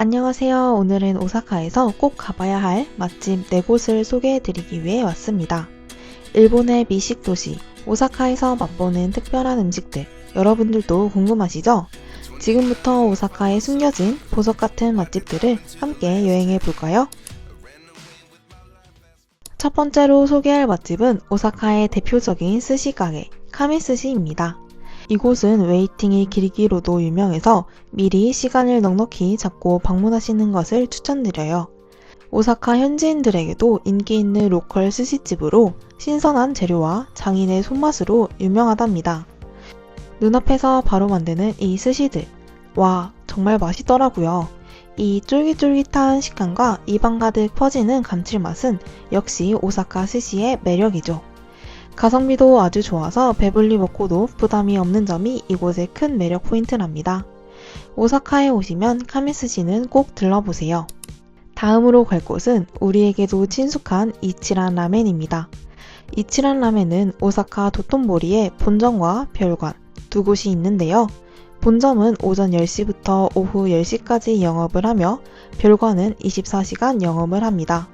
안녕하세요. 오늘은 오사카에서 꼭 가봐야 할 맛집 4곳을 소개해드리기 위해 왔습니다. 일본의 미식 도시, 오사카에서 맛보는 특별한 음식들, 여러분들도 궁금하시죠? 지금부터 오사카에 숨겨진 보석 같은 맛집들을 함께 여행해 볼까요? 첫 번째로 소개할 맛집은 오사카의 대표적인 스시 가게, 카미스시입니다. 이곳은 웨이팅이 길기로도 유명해서 미리 시간을 넉넉히 잡고 방문하시는 것을 추천드려요. 오사카 현지인들에게도 인기 있는 로컬 스시집으로 신선한 재료와 장인의 손맛으로 유명하답니다. 눈앞에서 바로 만드는 이 스시들. 와, 정말 맛있더라고요. 이 쫄깃쫄깃한 식감과 입안 가득 퍼지는 감칠맛은 역시 오사카 스시의 매력이죠. 가성비도 아주 좋아서 배불리 먹고도 부담이 없는 점이 이곳의 큰 매력 포인트랍니다. 오사카에 오시면 카미스시는 꼭 들러보세요. 다음으로 갈 곳은 우리에게도 친숙한 이치란 라멘입니다. 이치란 라멘은 오사카 도톤보리의 본점과 별관 두 곳이 있는데요. 본점은 오전 10시부터 오후 10시까지 영업을 하며 별관은 24시간 영업을 합니다.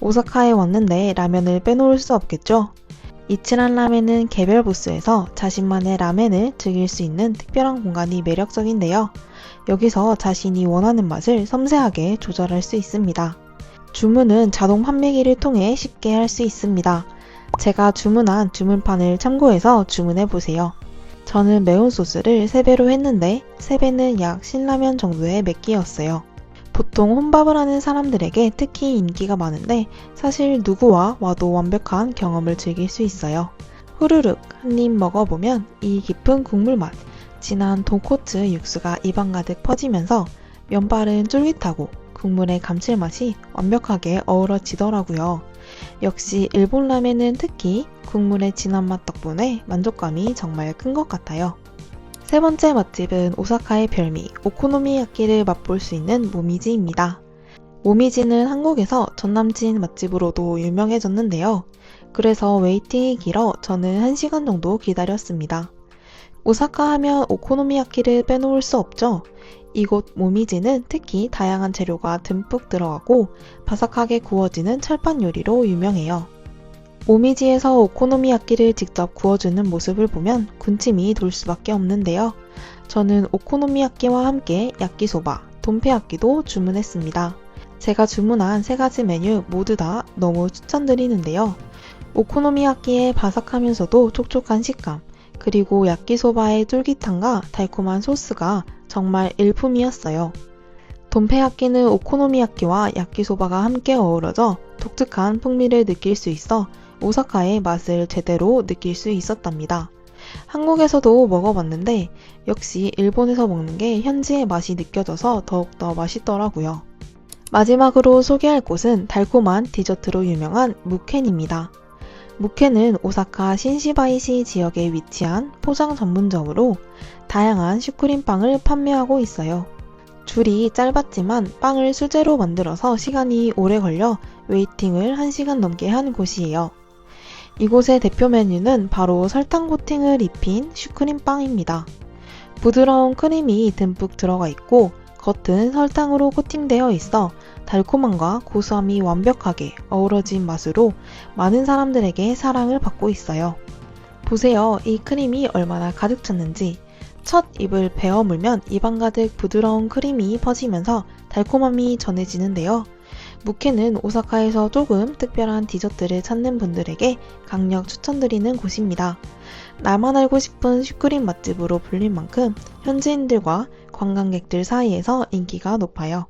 오사카에 왔는데 라면을 빼놓을 수 없겠죠? 이치란 라멘은 개별 부스에서 자신만의 라멘을 즐길 수 있는 특별한 공간이 매력적인데요. 여기서 자신이 원하는 맛을 섬세하게 조절할 수 있습니다. 주문은 자동 판매기를 통해 쉽게 할 수 있습니다. 제가 주문한 주문판을 참고해서 주문해 보세요. 저는 매운 소스를 3배로 했는데 3배는 약 신라면 정도의 맵기였어요. 보통 혼밥을 하는 사람들에게 특히 인기가 많은데 사실 누구와 와도 완벽한 경험을 즐길 수 있어요. 후루룩 한 입 먹어보면 이 깊은 국물 맛, 진한 돈코츠 육수가 입안 가득 퍼지면서 면발은 쫄깃하고 국물의 감칠맛이 완벽하게 어우러지더라고요. 역시 일본 라면은 특히 국물의 진한 맛 덕분에 만족감이 정말 큰 것 같아요. 세 번째 맛집은 오사카의 별미 오코노미야끼를 맛볼 수 있는 모미지입니다. 모미지는 한국에서 전남친 맛집으로도 유명해졌는데요. 그래서 웨이팅이 길어 저는 1시간 정도 기다렸습니다. 오사카 하면 오코노미야끼를 빼놓을 수 없죠. 이곳 모미지는 특히 다양한 재료가 듬뿍 들어가고 바삭하게 구워지는 철판 요리로 유명해요. 모미지에서 오코노미야끼를 직접 구워주는 모습을 보면 군침이 돌 수밖에 없는데요. 저는 오코노미야끼와 함께 야끼소바, 돈페야끼도 주문했습니다. 제가 주문한 세 가지 메뉴 모두 다 너무 추천드리는데요. 오코노미야끼의 바삭하면서도 촉촉한 식감, 그리고 야끼소바의 쫄깃함과 달콤한 소스가 정말 일품이었어요. 돈페야끼는 오코노미야끼와 야끼소바가 함께 어우러져 독특한 풍미를 느낄 수 있어 오사카의 맛을 제대로 느낄 수 있었답니다. 한국에서도 먹어봤는데 역시 일본에서 먹는 게 현지의 맛이 느껴져서 더욱더 맛있더라고요. 마지막으로 소개할 곳은 달콤한 디저트로 유명한 무켄입니다. 무켄은 오사카 신시바이시 지역에 위치한 포장 전문점으로 다양한 슈크림빵을 판매하고 있어요. 줄이 짧았지만 빵을 수제로 만들어서 시간이 오래 걸려 웨이팅을 1시간 넘게 한 곳이에요. 이곳의 대표 메뉴는 바로 설탕 코팅을 입힌 슈크림 빵입니다. 부드러운 크림이 듬뿍 들어가 있고 겉은 설탕으로 코팅되어 있어 달콤함과 고소함이 완벽하게 어우러진 맛으로 많은 사람들에게 사랑을 받고 있어요. 보세요. 이 크림이 얼마나 가득 찼는지. 첫 입을 베어 물면 입안 가득 부드러운 크림이 퍼지면서 달콤함이 전해지는데요. 무케는 오사카에서 조금 특별한 디저트를 찾는 분들에게 강력 추천드리는 곳입니다. 나만 알고 싶은 슈크림 맛집으로 불릴 만큼 현지인들과 관광객들 사이에서 인기가 높아요.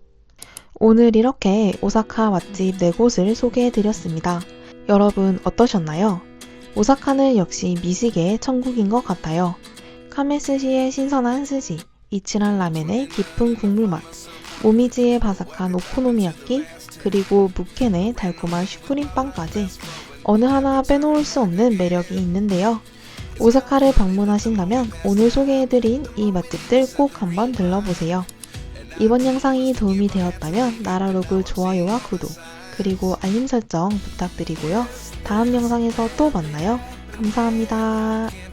오늘 이렇게 오사카 맛집 4곳을 소개해드렸습니다. 여러분 어떠셨나요? 오사카는 역시 미식의 천국인 것 같아요. 카메스시의 신선한 스시, 이치란 라멘의 깊은 국물 맛, 모미지의 바삭한 오코노미야끼, 그리고 무켄의 달콤한 슈크림빵까지 어느 하나 빼놓을 수 없는 매력이 있는데요. 오사카를 방문하신다면 오늘 소개해드린 이 맛집들 꼭 한번 들러보세요. 이번 영상이 도움이 되었다면 나라로그 좋아요와 구독, 그리고 알림 설정 부탁드리고요. 다음 영상에서 또 만나요. 감사합니다.